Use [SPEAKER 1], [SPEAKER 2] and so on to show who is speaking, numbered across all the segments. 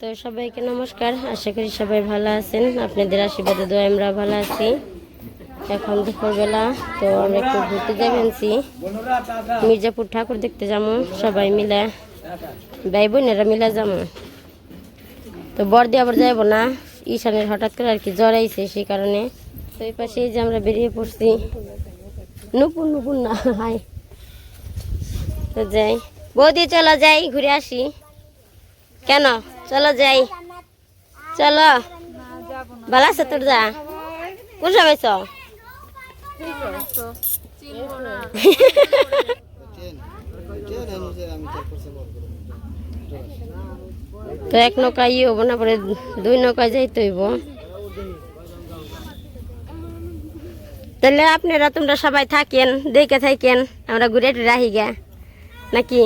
[SPEAKER 1] তো সবাইকে নমস্কার। আশা করি সবাই ভালো আছেন। আপনাদের আশীর্বাদে দোয়া আমরা ভালো আছি। এখন দুপুরবেলা, তো আমরা একটু ঘুরতে যাবেনছি মির্জাপুর ঠাকুর দেখতে যাব, সবাই মিলে। ভাই বোনেরা মিলে যাব। তো বর্দি আবার যাইব না। ঈশানের হঠাৎ করে আর কি জ্বর আইছে সেই কারণে। তো এই পাশে যে আমরা বেরিয়ে পড়ছি। নুপুর নুপুর না হাই তো যাই। বৌদি, চলো যাই, ঘুরে আসি। কেন? চলো যাই। চলো। ভালো আছে তোর যা। কোন সময় তো এক নৌকা ইয়ে হব না পরে দুই নৌকায় যাইতে হইব। তাহলে আপনারা তোমরা সবাই থাকেন দেখে থাকেন আমরা ঘুরে টুরে আহি গে নাকি?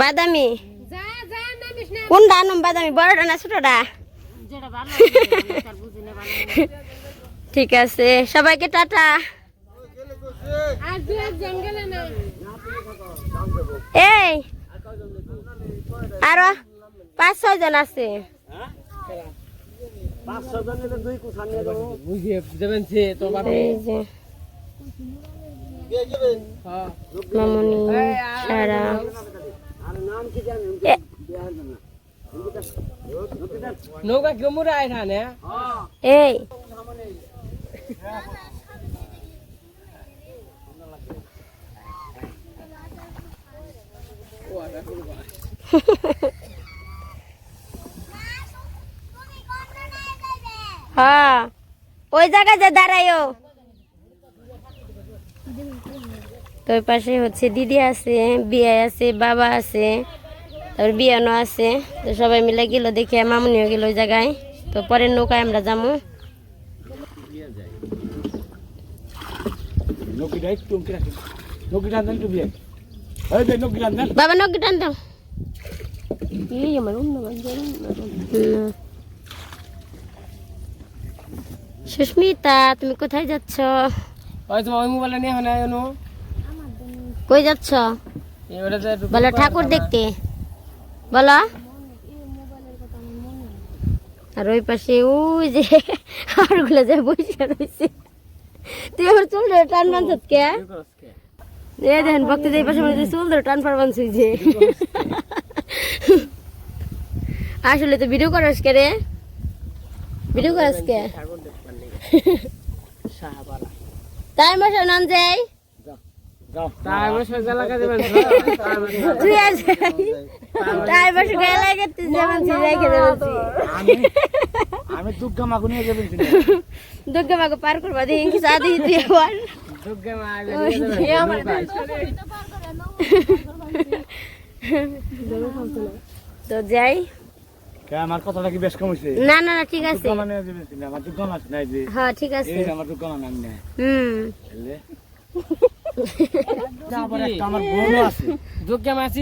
[SPEAKER 1] বাদামি? কোনটা আনম বাদামি বড়টা না ছোটটা ঠিক আছে, সবাইকে টাটা। এই, আরও পাঁচ, ছয় জন আছে। মামনি, সারা।
[SPEAKER 2] নৌকা কেউ মুড়ে আয় না?
[SPEAKER 1] এই। হ্যাঁ। ওই জায়গায় যে দাঁড়ায়ও তো ওই পাশে হচ্ছে দিদি আছে বিয়ে আছে, বাবা আছে। তারপর বিয়ানো আছে। তো সবাই মিলে গেল দেখে মামুনিও গেল ওই জায়গায়। তো পরের নৌকায় আমরা যাব। বাবা নৌকি টান দাও। সুস্মিতা তুমি কোথায় যাচ্ছ? কই যাচ্ছ?
[SPEAKER 2] এবারে
[SPEAKER 1] ঠাকুর দেখতে। বলো। আর ওই পাশে ওই যে আরগুলো যে বসে রয়েছে। তুই আমার চুল ধরে টান বানছত কে? এ দেখেন ভক্তি এই পাশে হচ্ছে চুল ধরে টান পার বানছি যে আসলে তো ভিডিও করাস কে রে? ভিডিও করাস কে? তাই মাসে নাম যাই
[SPEAKER 3] আমি আমি দুর্গা মাকে নিয়ে যাবেন
[SPEAKER 1] দুর্গা মাকে পার করবা দেখি কি সাদি তুই আবার।
[SPEAKER 2] দুর্গা মা
[SPEAKER 1] তো যাই।
[SPEAKER 3] আমার কথাটা কি বেশ কম হয়েছে
[SPEAKER 1] না না না ঠিক আছে।
[SPEAKER 3] মানে আমার যে।
[SPEAKER 1] হ্যাঁ ঠিক আছে।
[SPEAKER 3] আমার
[SPEAKER 1] হুম।
[SPEAKER 3] আমার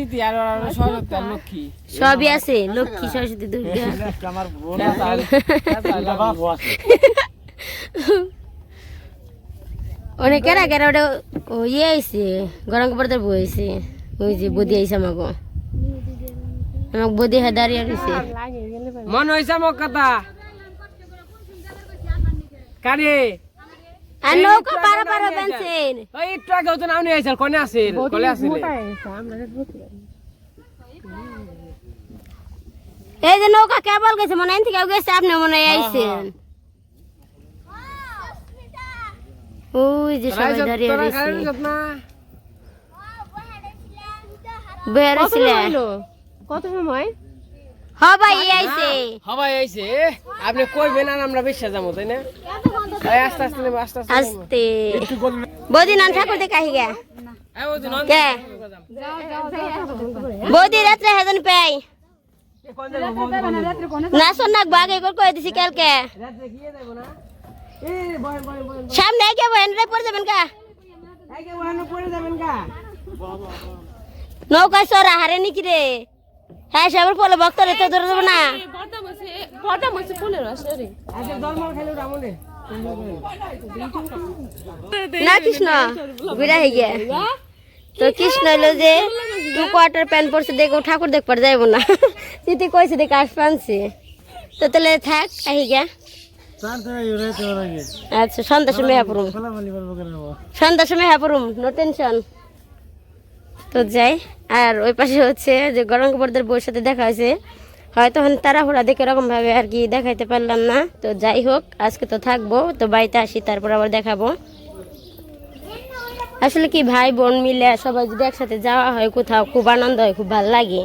[SPEAKER 2] সরতার লক্ষ্মী।
[SPEAKER 1] সবই আছে লক্ষ্মী সরস্বতী দুর্গা।
[SPEAKER 3] আমার
[SPEAKER 1] অনেক কেরা কেরা ওটা ইয়ে আইছে গরম কাপড় বই আইছে। ওই যে বদি আইসে আমাকে আমাকে বদি হ্যাঁ দাঁড়িয়ে রয়েছে
[SPEAKER 2] মন হইছে মোক কথা। কানে।
[SPEAKER 1] আর নৌকা পারা পারা বেনছেন
[SPEAKER 2] ওই একটু আগে তো নাম নিয়ে আইছিল কোনে আছিল কলে আছিল
[SPEAKER 1] এই যে নৌকা কেবল গেছে মনে হয় থেকে গেছে আপনি মনে হয় আইছেন। ওই যে সবাই দাঁড়িয়ে রয়েছে।
[SPEAKER 4] কত সময়?
[SPEAKER 1] হ ভাই আইছে।
[SPEAKER 2] হবাই আইছে। আপনি কইবেন আর আমরা বেশা যাব তাই না? এই আস্তে আস্তে নেব, আস্তে আস্তে
[SPEAKER 1] আস্তে। বৌদি নান ঠাকুর দেখে আহি গে। কে? বৌদি রাত্রে হেজন পাই না শোন না বাগে করে কই দিছি কালকে। সামনে কে বহেন রে পড়ে যাবেন কা?
[SPEAKER 2] এই বহেন, পড়ে যাবেন গা।
[SPEAKER 1] নৌকা সরা হারে নাকি রে? হ্যাঁ সবার ফলে ভক্তরে তো ধরে দেবো না। না কৃষ্ণ ঘুরা হয়ে গিয়া। তো কৃষ্ণ হইল যে টু কোয়ার্টার প্যান্ট পরছে দেখো ঠাকুর দেখবার যাইব না। তিতি কইছে দেখে আস পানছি। তো তাহলে থাক আহি গা আচ্ছা সন্ধ্যার সময় হ্যাঁ পড়ুম। সন্ধ্যার সময় হ্যাঁ পড়ুম নো টেনশন তো যাই, আর ওই পাশে হচ্ছে যে গরম কাপড়দের বউর সাথে দেখা হয়েছে। হয়তো তাড়াহুড়া দেখে এরকম ভাবে আর কি দেখাইতে পারলাম না। তো যাই হোক, আজকে তো থাকব, তো বাড়িতে আসি, তারপর আবার দেখাবো। আসলে কি ভাই বোন মিলে সবাই যদি একসাথে যাওয়া হয় কোথাও, খুব আনন্দ হয়, খুব ভালো লাগে।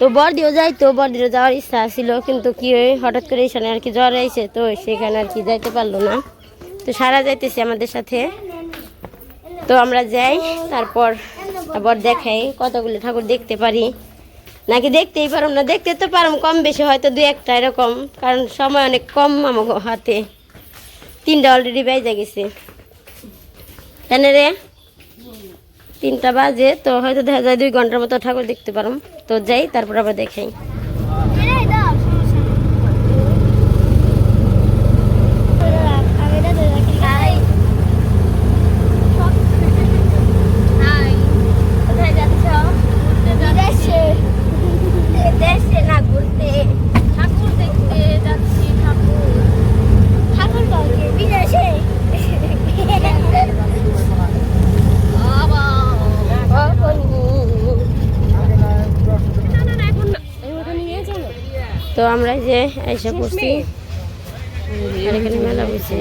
[SPEAKER 1] তো বরদিও যাই তো বরদিও যাওয়ার ইচ্ছা ছিল, কিন্তু কি হয় হঠাৎ করে এখানে আর কি জ্বর আইছে, তো সেখানে আর কি যাইতে পারল না। তো সারা যাইতেছে আমাদের সাথে। তো আমরা যাই, তারপর আবার দেখাই, কতগুলো ঠাকুর দেখতে পারি। নাকি দেখতেই পারম না, দেখতে তো পারম কম বেশি, হয়তো দু একটা এরকম, কারণ সময় অনেক কম আমার হাতে। তিনটা অলরেডি বেজে গেছে। কেন রে? তিনটা বাজে, তো হয়তো দেখা যায় দুই ঘণ্টার মতো ঠাকুর দেখতে পারম। তো যাই, তারপর আবার দেখাই দেশে না ঘুরতে ঠাকুর দেখতে যাচ্ছি ঠাকুর ঠাকুর কাউকে বিদেশে তো আমরা যে এসে পড়ছি। আর এখানে মেলা বসে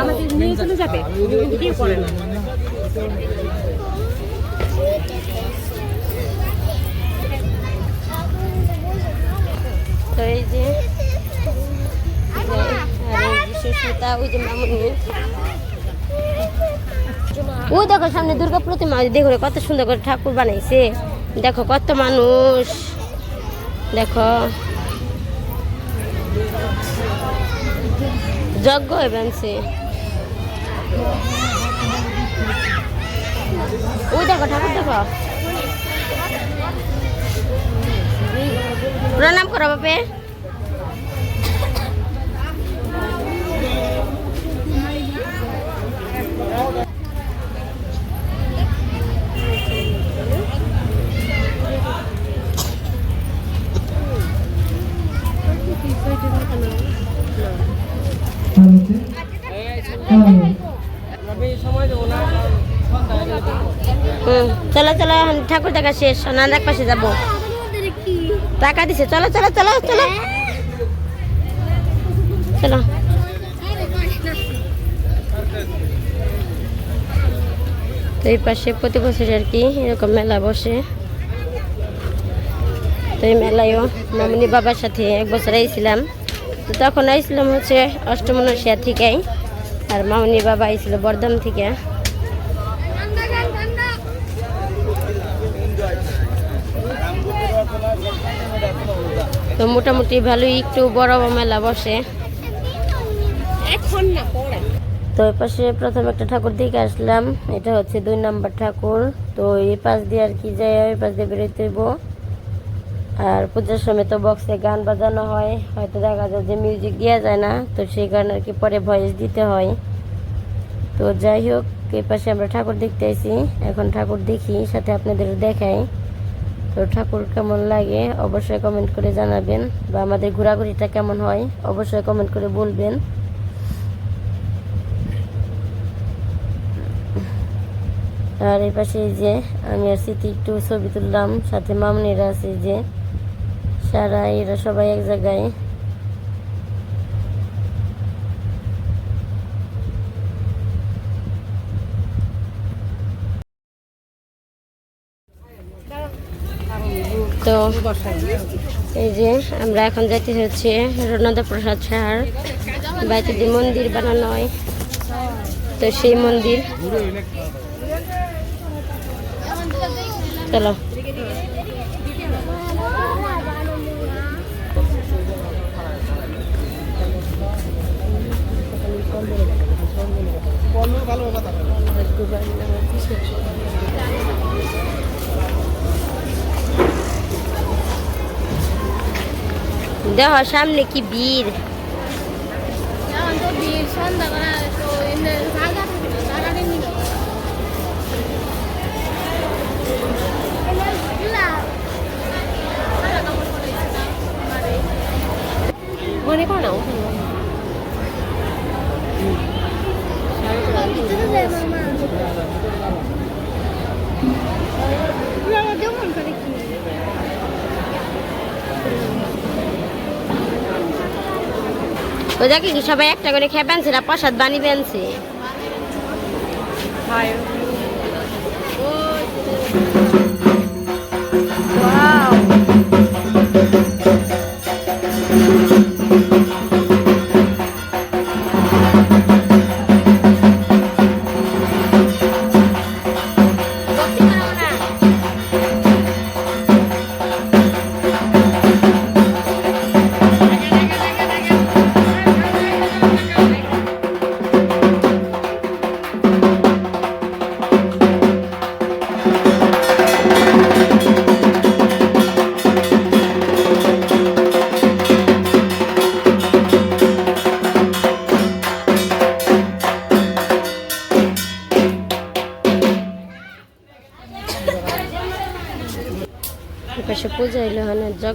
[SPEAKER 4] আমাদের নিয়ে চলে যাবে করে না
[SPEAKER 1] তো এই যে ওই ও দেখো সামনে দুর্গা প্রতিমা, দেখো কত সুন্দর করে ঠাকুর বানাইছে। দেখো কত মানুষ। দেখো। যজ্ঞ হয়ে বানছে। ওই দেখো ঠাকুর, দেখো। প্রণাম করো বাপে। চলো চলো ঠাকুর দেখা শেষ সোনার এক পাশে যাব। টাকা দিছে, চলো চলো চলো চলো। চলো। তো এই পাশে প্রতি বছর আর কি এরকম মেলা বসে। তো এই মেলায়ও মামনি বাবার সাথে এক বছর আইছিলাম। তো তখন আইছিলাম হচ্ছে অষ্টমনসিয়া থেকেই আর মামনি বাবা আইছিল বর্ধমান থেকে। তো মোটামুটি ভালোই একটু বড় মেলা বসে। তো এই পাশে প্রথম একটা ঠাকুর দিকে আসলাম। এটা হচ্ছে দুই নাম্বার ঠাকুর। তো এই পাশ দিয়ে আর কি যাই ওই পাশ দিয়ে বেরোতে হইব। আর পূজার সময় তো বক্সে গান বাজানো হয়। হয়তো দেখা যায় যে মিউজিক দেওয়া যায় না। তো সেই কারণে আর কি পরে ভয়েস দিতে হয়। তো যাই হোক, এই পাশে আমরা ঠাকুর দেখতে আইছি। এখন ঠাকুর দেখি, সাথে আপনাদের দেখাই। তো ঠাকুর কেমন লাগে, অবশ্যই কমেন্ট করে জানাবেন। বা আমাদের ঘোরাঘুরিটা কেমন হয়, অবশ্যই কমেন্ট করে বলবেন। আর এই পাশে এই যে আমি আর স্মৃতি একটু ছবি তুললাম, সাথে মামনিরা আছে যে, সারা এরা সবাই এক জায়গায়। তো এই যে আমরা এখন যাইতে হচ্ছে রণদা প্রসাদ সাহার বাড়িতে যে মন্দির বানানো হয়, তো সেই মন্দির চলো। দেখো সামনে কি
[SPEAKER 5] ভিড়।
[SPEAKER 4] মনে করো না
[SPEAKER 1] দেখি কি সবাই একটা করে খেয়ে পেনছে না প্রসাদ বানি পেনছে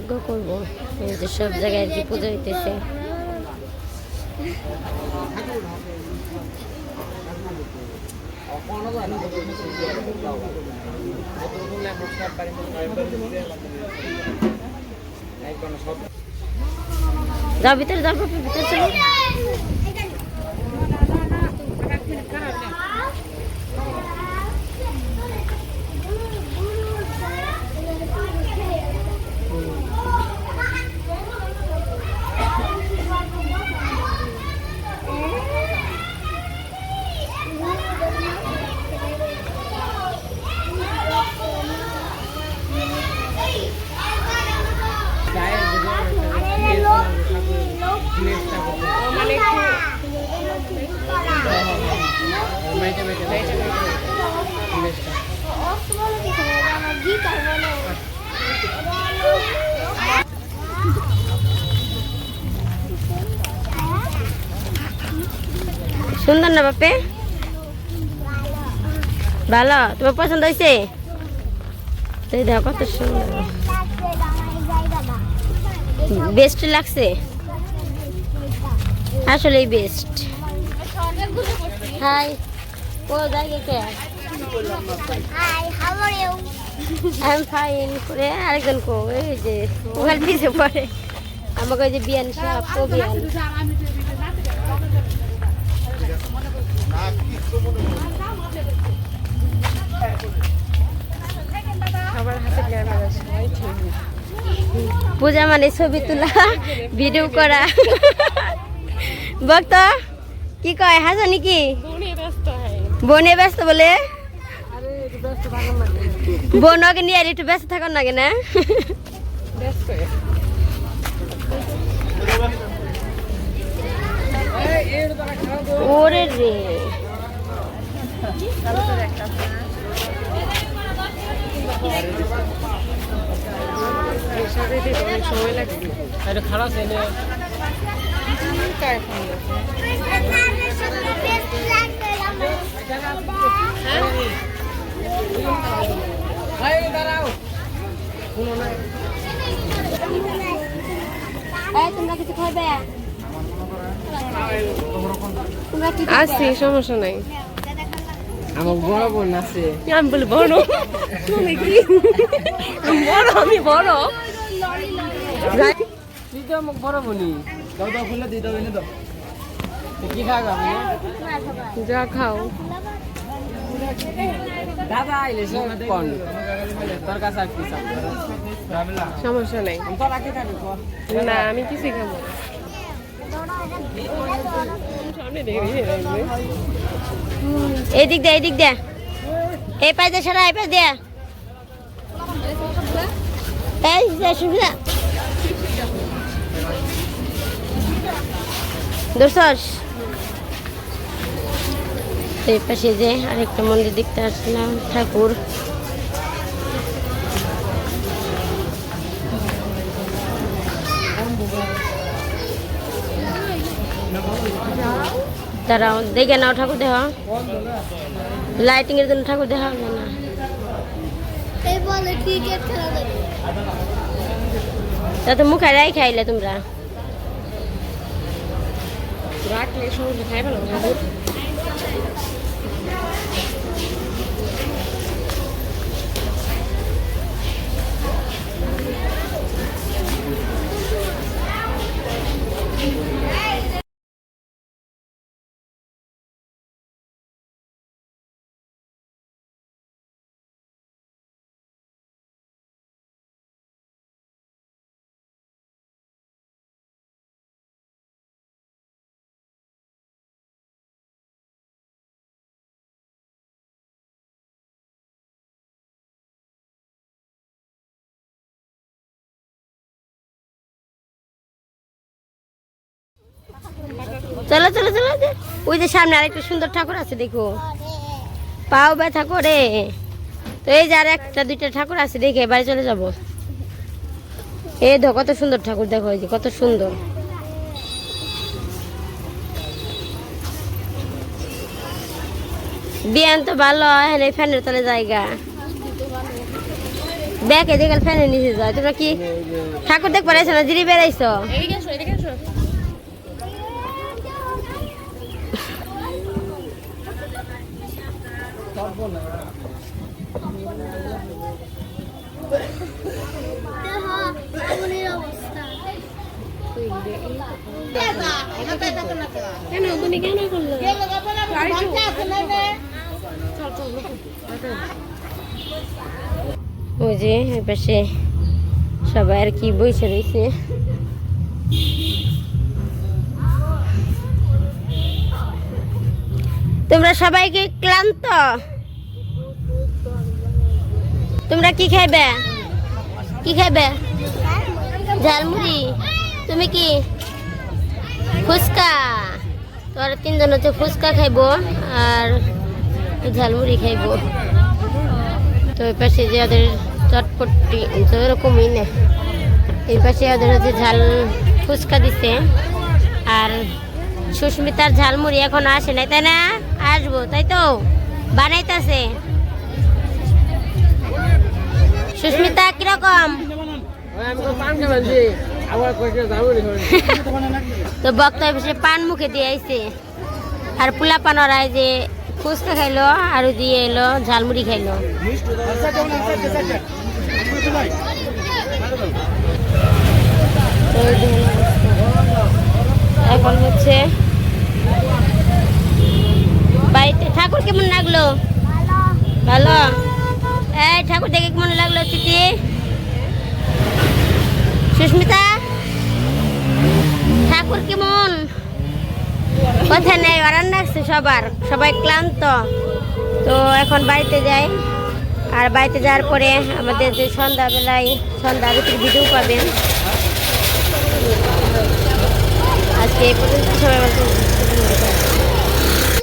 [SPEAKER 1] যজ্ঞ করব। যে সব জায়গায় আর কি পুজো হইতেছে যা ভিতরে যাব ভিতরে চলো
[SPEAKER 2] মানে
[SPEAKER 1] সুন্দর না বাপে? ভালো। তোমার পছন্দ হয়েছে? তো এই দেখো কত সুন্দর। বেস্ট লাগছে? আসলেই বেস্ট। হাই। ও জায়গা কে?
[SPEAKER 5] Hi, how are you?
[SPEAKER 1] I am fine করে আরেকজন কো এই যে ওখানে পিছে পড়ে। আমাকে ওই যে বিয়ান সাহেব বিয়ান।
[SPEAKER 2] সবার হাতে ক্যামেরা সবাই ঠিক
[SPEAKER 1] পূজা মানে ছবি তোলা ভিডিও করা। ভক্ত কি কয়? হাসো নাকি? বনে ব্যস্ত বলে? বনকে নিয়ে আর একটু ব্যস্ত থাকার লাগে না? ওরে রে।
[SPEAKER 2] সময় লাগছে খারাপ
[SPEAKER 1] কি
[SPEAKER 4] আসছি সমস্যা নাই।
[SPEAKER 2] আমার বড় বোন আছে।
[SPEAKER 4] আমি বলি বড়? তুমি কি? আমি বড় আমি বড়।
[SPEAKER 2] তো আমার বড় বোনই। দাও দাও খুলে দিই দাও এনে কি
[SPEAKER 4] যা খাও।
[SPEAKER 2] কি
[SPEAKER 4] সমস্যা নাই। না আমি কিছুই খাব
[SPEAKER 1] এদিক দে এদিক দে। এই পাশ দিয়ে সারা এই পাশ দিয়ে এই সুবিধা দর্শস এই পাশে যে আরেকটা মন্দির দেখতে আসলাম ঠাকুর। তারাও দেখে নাও ঠাকুর দেহ। লাইটিং এর জন্য ঠাকুর দেখা হবে না। তা তো মুখে রাই খাইলে তোমরা।
[SPEAKER 4] রাখলে সমুদ্রে খাই ভালো।
[SPEAKER 1] চলো চলো চলো যে, ওই যে সামনে আরেকটা সুন্দর ঠাকুর আছে দেখো। পাও ব্যথা করে। তো এই যে আর একটা দুইটা ঠাকুর আছে দেখে বাড়ি চলে যাব। এই দেখো কত সুন্দর ঠাকুর দেখো এই যে কত সুন্দর। বিয়ান তো ভালো এখানে ফ্যানের তলে জায়গা। ব্যাকে দেখে ফ্যানের নিচে যায়। তোমরা কি ঠাকুর দেখ পারাইছো না জিরি বেড়াইছো
[SPEAKER 4] এদিকে আসো এদিকে আসো
[SPEAKER 5] দেহ এমনই অবস্থা
[SPEAKER 1] ওই যে পাশে সবাই আর কি বসে রয়েছে। তোমরা সবাইকে ক্লান্ত? তোমরা কি খাইবে? কি খাইবে? ঝালমুড়ি। তুমি কি? ফুচকা। তোরা তিনজন হচ্ছে ফুচকা খাইবো আর ঝালমুড়ি খাইবো। তো এই পাশে যে ওদের চটপটি, তো এরকমই না। এই পাশে ওদের হচ্ছে ঝাল ফুচকা দিছে। আর সুস্মিতার ঝালমুড়ি এখনও আসে নাই, তাই না? আসব, তাই তো? বানাইতেছে। সুস্মিতা, কীরকম?
[SPEAKER 2] তো
[SPEAKER 1] বক্তা পান মুখে দিয়ে আইছে। আর পোলা পান ওরাই যে ফুচকা খাইলো আর দিয়ে এলো, ঝালমুড়ি খাইলো। এখন হচ্ছে বাড়িতে ঠাকুর কেমন লাগল? ভালো। এই ঠাকুর দেখে কেমন লাগল চিঠি সুস্মিতা? ঠাকুর কেমন? কথা নেই ওরান রাখছে সবার, সবাই ক্লান্ত। তো এখন বাড়িতে যাই। আর বাড়িতে যাওয়ার পরে আমাদের যে সন্ধ্যাবেলায় সন্ধ্যা আরতির ভিডিও পাবেন। আজকে এই পর্যন্ত সবাই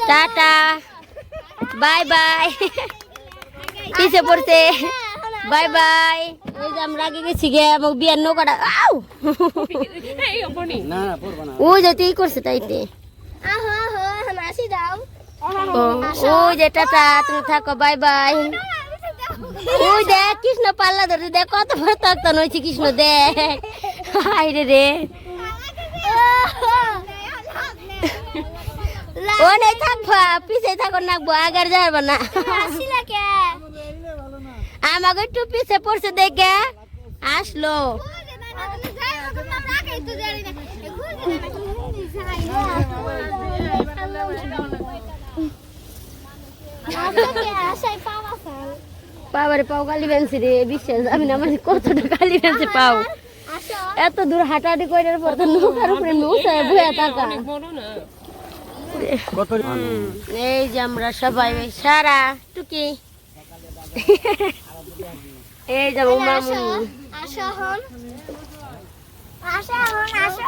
[SPEAKER 1] টাটা। Bye bye. পিছে পড়ছে বাই বাই ওই যে আমরা আগে গেছি গে আমাকে বিয়ার নৌকাটা আউ
[SPEAKER 4] এই অপনি
[SPEAKER 3] না না পড়বা না
[SPEAKER 1] ও যেতে ই করছে তাইতে
[SPEAKER 5] আহো আহো হাসি দাও
[SPEAKER 1] ও ও যে টাটা তুমি থাকো বাই বাই ও দেখ কৃষ্ণ পাল্লা ধরে দেখ কত বড় তক্তন হয়েছে কৃষ্ণ দেখ হাই রে রে ও নেই থাকবা পিছে থাকো নাকবো আগার যাব না।
[SPEAKER 5] হাসিলা কে?
[SPEAKER 1] আমাকে একটু পিছে পড়ছে দেখে। আসলো। পাও কালি বেঞ্চি রে বিশ্বাস আমি না মানে কতটা কালি বেঞ্চি পাও। এত দূর হাঁটাহাঁটি করার পর তো নৌকার উপরে নৌকায় বয়ে থাকা। এই যে আমরা সবাই সারা টুকি। এই যে মামুনি
[SPEAKER 5] আসা হন। আসা হন আসা।